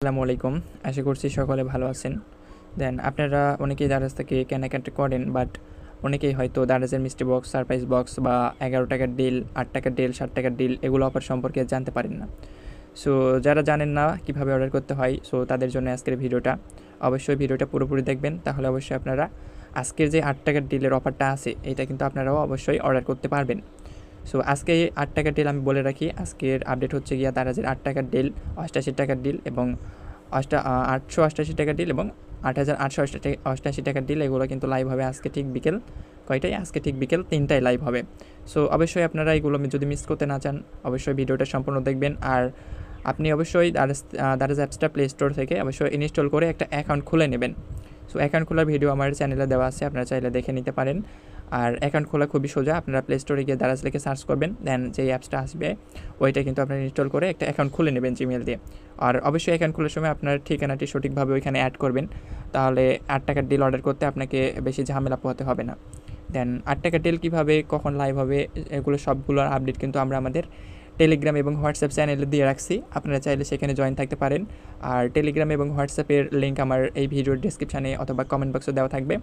আসসালামু আলাইকুম। আশা করছি সকলে ভালো আছেন। দেন, আপনারা অনেকেই দারাজ থেকে কেনাকাটা করেন, বাট অনেকেই হয়তো দারাজের মিষ্টি বক্স, সারপ্রাইজ বক্স বা এগারো টাকার ডিল, আট টাকার ডিল, ষাট টাকার ডিল এগুলো অফার সম্পর্কে জানতে পারেন না। সো, যারা জানেন না কীভাবে অর্ডার করতে হয়, সো তাদের জন্য আজকের ভিডিওটা, অবশ্যই ভিডিওটা পুরোপুরি দেখবেন, তাহলে অবশ্যই আপনারা আজকের যে আট টাকার ডিলের অফারটা আছে, এটা কিন্তু আপনারাও অবশ্যই অর্ডার করতে পারবেন। সো আজকে আট টাকার ডিল আমি বলে রাখি। আজকের আপডেট হচ্ছে গিয়া দারাজের আট টাকার ডিল অষ্টাশি টাকার ডিল এবং অষ্টা আটশো অষ্টাশি টাকার ডিল এবং আট হাজার আটশো অষ্টাশি টাকার ডিল এগুলো কিন্তু লাইভ হবে আজকে ঠিক বিকেল কয়টায়? আজকে ঠিক বিকেল তিনটায় লাইভ হবে। সো অবশ্যই আপনারা এগুলো যদি মিস করতে না চান, অবশ্যই ভিডিওটা সম্পূর্ণ দেখবেন। আর আপনি অবশ্যই দারাজ অ্যাপসটা প্লে স্টোর থেকে অবশ্যই ইনস্টল করে একটা অ্যাকাউন্ট খুলে নেবেন। সো অ্যাকাউন্ট খোলার ভিডিও আমার চ্যানেলে দেওয়া আছে, আপনারা চাইলে দেখে নিতে পারেন। আর অ্যাকাউন্ট খোলা খুবই সোজা, আপনারা প্লে স্টোরে গিয়ে দারাজ লিখে সার্চ করবেন দেন যে অ্যাপসটা আসবে, ওইটা কিন্তু আপনারা ইনস্টল করে একটা অ্যাকাউন্ট খুলে নেবেন জিমেল দিয়ে। আর অবশ্যই অ্যাকাউন্ট খোলার সময় আপনার ঠিকানাটি সঠিকভাবে ওইখানে অ্যাড করবেন, তাহলে আট টাকার ডিল অর্ডার করতে আপনাকে বেশি ঝামেলা পোহাতে হবে না। দেন আট টাকার ডিল কীভাবে, কখন লাইভ হবে, এগুলো সবগুলোর আপডেট কিন্তু আমরা আমাদের টেলিগ্রাম এবং হোয়াটসঅ্যাপ চ্যানেলে দিয়ে রাখছি। আপনারা চাইলে সেখানে জয়েন থাকতে পারেন। আর টেলিগ্রাম এবং হোয়াটসঅ্যাপের লিঙ্ক আমার এই ভিডিওর ডিসক্রিপশানে অথবা কমেন্ট বক্সে দেওয়া থাকবে।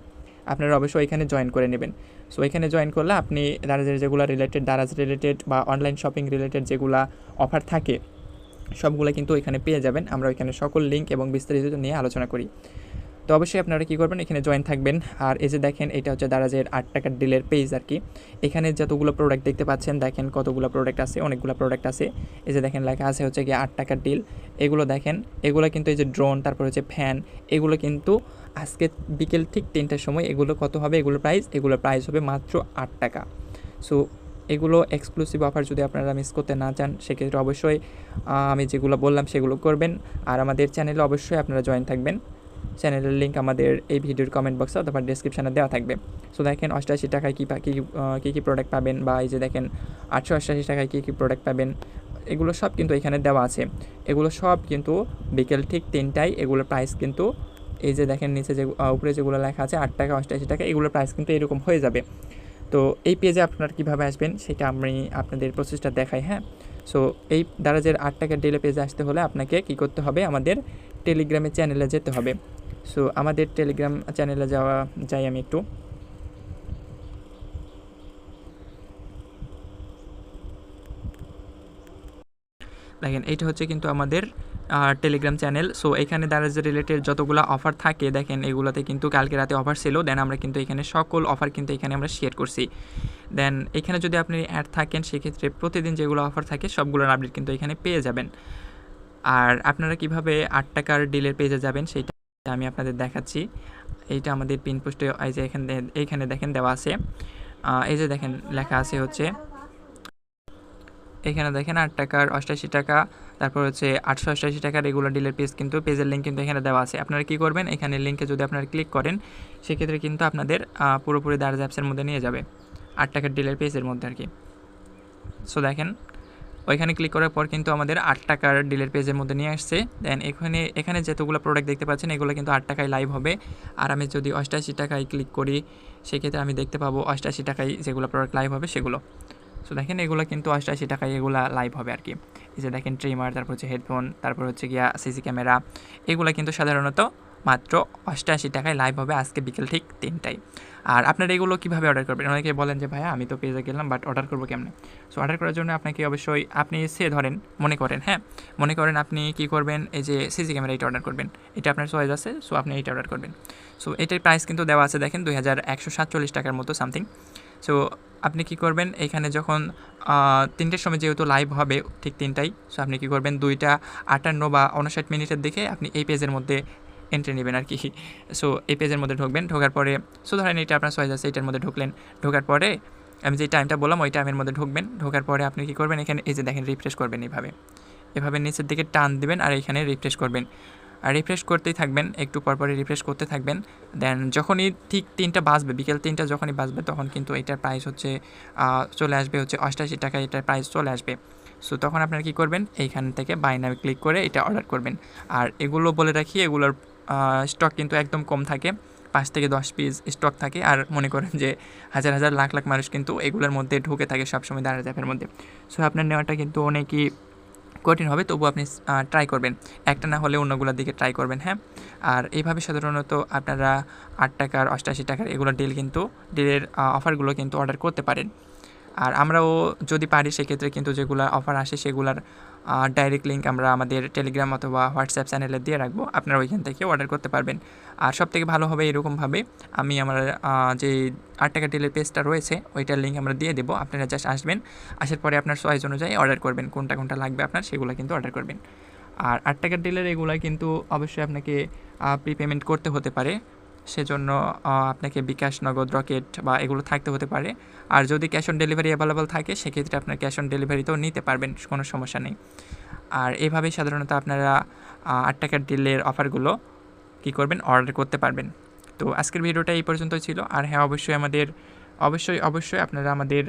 আপনারা অবশ্যই এখানে জয়েন করে নেবেন। সো এখানে জয়েন করলে আপনি দারাজের যেগুলো রিলেটেড দারাজ রিলেটেড বা অনলাইন শপিং রিলেটেড যেগুলো অফার থাকে, সবগুলো কিন্তু ওইখানে পেয়ে যাবেন। আমরা ওইখানে সকল লিঙ্ক এবং বিস্তারিত নিয়ে আলোচনা করি। তো অবশ্যই আপনারা কী করবেন? এখানে জয়েন থাকবেন। আর এই যে দেখেন, এটা হচ্ছে দারাজের আট টাকার ডিলের পেজ আর কি। এখানে যতগুলো প্রোডাক্ট দেখতে পাচ্ছেন, দেখেন কতগুলো প্রোডাক্ট আছে, অনেকগুলো প্রোডাক্ট আছে। এই যে দেখেন, লেখা আছে হচ্ছে গিয়ে আট টাকার ডিল এগুলো দেখেন, এগুলো কিন্তু এই যে ড্রোন তারপর হচ্ছে ফ্যান এগুলো কিন্তু আজকে বিকেল ঠিক তিনটার সময় এগুলো কত হবে? এগুলো প্রাইস এগুলো প্রাইস হবে মাত্র আট টাকা। সো এগুলো এক্সক্লুসিভ অফার যদি আপনারা মিস করতে না চান, সেক্ষেত্রে অবশ্যই আমি যেগুলো বললাম সেগুলো করবেন। আর আমাদের চ্যানেলে অবশ্যই আপনারা জয়েন থাকবেন। চ্যানেলের লিঙ্ক আমাদের এই ভিডিওর কমেন্ট বক্সে অথবা ডিসক্রিপশানে দেওয়া থাকবে। সো দেখেন অষ্টাশি টাকায় কী কী কী প্রোডাক্ট পাবেন বা এই যে দেখেন আটশো অষ্টাশি টাকায় কী কী প্রোডাক্ট পাবেন, এগুলো সব কিন্তু এখানে দেওয়া আছে। এগুলো সব কিন্তু বিকেল ঠিক তিনটায় এগুলোর প্রাইস কিন্তু এই যে দেখেন নিচে যে উপরে যেগুলো লেখা আছে আট টাকা, অষ্টাশি টাকা এগুলোর প্রাইস কিন্তু এরকম হয়ে যাবে। তো এই পেজে আপনারা কীভাবে আসবেন সেটা আমি আপনাদের প্রসেসটা দেখাই হ্যাঁ? সো এই দারাজের আট টাকার ডেলে পেজে আসতে হলে আপনাকে কী করতে হবে? আমাদের টেলিগ্রামের চ্যানেলে যেতে হবে। সো আমাদের টেলিগ্রাম চ্যানেলে যাওয়া যাই আমি একটু। দেখেন, এইটা হচ্ছে কিন্তু আমাদের টেলিগ্রাম চ্যানেল সো এখানে দ্বারা যে রিলেটেড যতগুলো অফার থাকে, দেখেন, এগুলোতে কিন্তু কালকে রাতে অফার ছিল। দেন আমরা কিন্তু এখানে সকল অফার কিন্তু এখানে আমরা শেয়ার করছি। দেন এখানে যদি আপনি অ্যাড থাকেন, সেক্ষেত্রে প্রতিদিন যেগুলো অফার থাকে, সবগুলোর আপডেট কিন্তু এখানে পেয়ে যাবেন। আর আপনারা কীভাবে আট টাকার ডিলের পেজে যাবেন সেইটা আমি আপনাদের দেখাচ্ছি। এইটা আমাদের পিন পোস্টে এই যে এখানে এইখানে দেখেন দেওয়া আছে। এই যে দেখেন লেখা আছে হচ্ছে, এখানে দেখেন আট টাকার অষ্টাশি টাকা, তারপর হচ্ছে আটশো অষ্টাশি টাকার রেগুলার ডিলের পেজ কিন্তু পেজের লিঙ্ক কিন্তু এখানে দেওয়া আছে। আপনারা কী করবেন? এখানে লিঙ্কে যদি আপনারা ক্লিক করেন, সেক্ষেত্রে কিন্তু আপনাদের পুরোপুরি দার্জ অ্যাপসের মধ্যে নিয়ে যাবে। আট টাকার ডিলের পেজের মধ্যে আর কি। সো দেখেন ওইখানে ক্লিক করার পর কিন্তু আমাদের আট টাকার ডিলের পেজের মধ্যে নিয়ে আসছে। দেন এখানে এখানে যতগুলো প্রোডাক্ট দেখতে পাচ্ছেন, এগুলো কিন্তু আট টাকায় লাইভ হবে। আর আমি যদি অষ্টাশি টাকায় ক্লিক করি, সেক্ষেত্রে আমি দেখতে পাবো অষ্টাশি টাকায় যেগুলো প্রোডাক্ট লাইভ হবে সেগুলো। সো দেখেন এগুলো কিন্তু অষ্টাশি টাকায় এগুলো লাইভ হবে আর কি যে দেখেন ট্রিমার তারপর হচ্ছে হেডফোন তারপর হচ্ছে গিয়া সিসি ক্যামেরা এগুলো কিন্তু সাধারণত মাত্র অষ্টাশি টাকায় লাইভ হবে আজকে বিকেল ঠিক তিনটায়। আর আপনারা এগুলো কীভাবে অর্ডার করবেন? অনেকে বলেন যে, ভাইয়া, আমি তো পেজে গেলাম বাট অর্ডার করব কেমনে? সো অর্ডার করার জন্য আপনাকে অবশ্যই, আপনি সে ধরেন, মনে করেন হ্যাঁ? মনে করেন আপনি কি করবেন? এই যে সিসি ক্যামেরা এটা অর্ডার করবেন। এটা আপনার চয়েস আছে সো আপনি এইটা অর্ডার করবেন। সো এটার প্রাইস কিন্তু দেওয়া আছে, দেখেন, দুই হাজার একশো সাতচল্লিশ টাকার মতো সামথিং সো আপনি কি করবেন? এখানে যখন তিনটের সময় যেহেতু লাইভ হবে ঠিক তিনটাই সো আপনি কি করবেন? দুইটা আটান্ন বা উনষাট মিনিটের দিকে আপনি এই পেজের মধ্যে এন্ট্রি নেবেন আর কি। সো এই পেজের মধ্যে ঢুকবেন, ঢোকার পরে সো ধরেন এটা আপনার চয়েস আছে এটার মধ্যে ঢুকলেন। ঢোকার পরে, আমি যে টাইমটা বললাম, ওই টাইমের মধ্যে ঢুকবেন, ঢোকার পরে আপনি কী করবেন, এখানে এই যে দেখেন রিফ্রেশ করবেন এইভাবে। এভাবে নিচের দিকে টান দিবেন আর এখানে রিফ্রেশ করবেন। আর রিফ্রেশ করতেই থাকবেন, একটু পর পরে রিফ্রেশ করতে থাকবেন। দেন যখনই ঠিক তিনটা বাজবে, বিকেল তিনটা যখনই বাজবে, তখন কিন্তু এটার প্রাইস হচ্ছে চলে আসবে, হচ্ছে অষ্টাশি টাকা, এটার প্রাইস চলে আসবে। সো তখন আপনারা কী করবেন, এইখান থেকে বাই নামে ক্লিক করে এটা অর্ডার করবেন। আর এগুলো বলে রাখি, এগুলোর স্টক কিন্তু একদম কম থাকে। পাঁচ থেকে দশ পিস স্টক থাকে। আর মনে করেন যে হাজার হাজার, লাখ লাখ মানুষ কিন্তু এগুলোর মধ্যে ঢুকে থাকে সবসময় দাঁড়া অ্যাপের মধ্যে। সো আপনার নেওয়াটা কিন্তু অনেকই কঠিন হবে। তবু আপনি ট্রাই করবেন। একটা না হলে অন্যগুলোর দিকে ট্রাই করবেন হ্যাঁ? আর এইভাবে সাধারণত আপনারা আট টাকার, অষ্টাশি টাকার এগুলো ডিল কিন্তু ডিলের অফারগুলো কিন্তু অর্ডার করতে পারেন। আর আমরাও যদি পারি, সেক্ষেত্রে কিন্তু যেগুলো অফার আসে, সেগুলার ডাইরেক্ট লিঙ্ক আমরা আমাদের টেলিগ্রাম অথবা হোয়াটসঅ্যাপ চ্যানেলে দিয়ে রাখব। আপনারা ওইখান থেকে অর্ডার করতে পারবেন। আর সব থেকে ভালো হবে এরকমভাবে, আমি আমার যে আট টাকা ডিলের পেজটা রয়েছে, ওইটার লিঙ্ক আমরা দিয়ে দেবো। আপনারা জাস্ট আসবেন, আসার পরে আপনার চয়েস অনুযায়ী অর্ডার করবেন, কোনটা কোনটা লাগবে আপনার, সেগুলো কিন্তু অর্ডার করবেন। আর আট টাকার ডিলের এগুলো কিন্তু অবশ্যই আপনাকে প্রিপেমেন্ট করতে হতে পারে। সেজন্য আপনাকে বিকাশ নগদ, রকেট বা এগুলো থাকতে হতে পারে। আর যদি ক্যাশ অন ডেলিভারি অ্যাভেলেবল থাকে, সেক্ষেত্রে আপনার ক্যাশ অন ডেলিভারিতেও নিতে পারবেন, কোনো সমস্যা নেই। আর এভাবেই সাধারণত আপনারা আট টাকার ডিলের অফারগুলো কী করবেন, অর্ডার করতে পারবেন। তো আজকের ভিডিওটা এই পর্যন্তই ছিল। আর হ্যাঁ অবশ্যই আমাদের, অবশ্যই অবশ্যই আপনারা আমাদের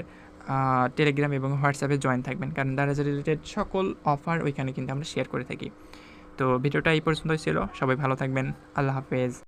টেলিগ্রাম এবং হোয়াটসঅ্যাপে জয়েন থাকবেন। কারণ দারাজ রিলেটেড সকল অফার ওইখানে কিন্তু আমরা শেয়ার করে থাকি। তো ভিডিওটা এই পর্যন্তই ছিল। সবাই ভালো থাকবেন। আল্লাহ হাফেজ।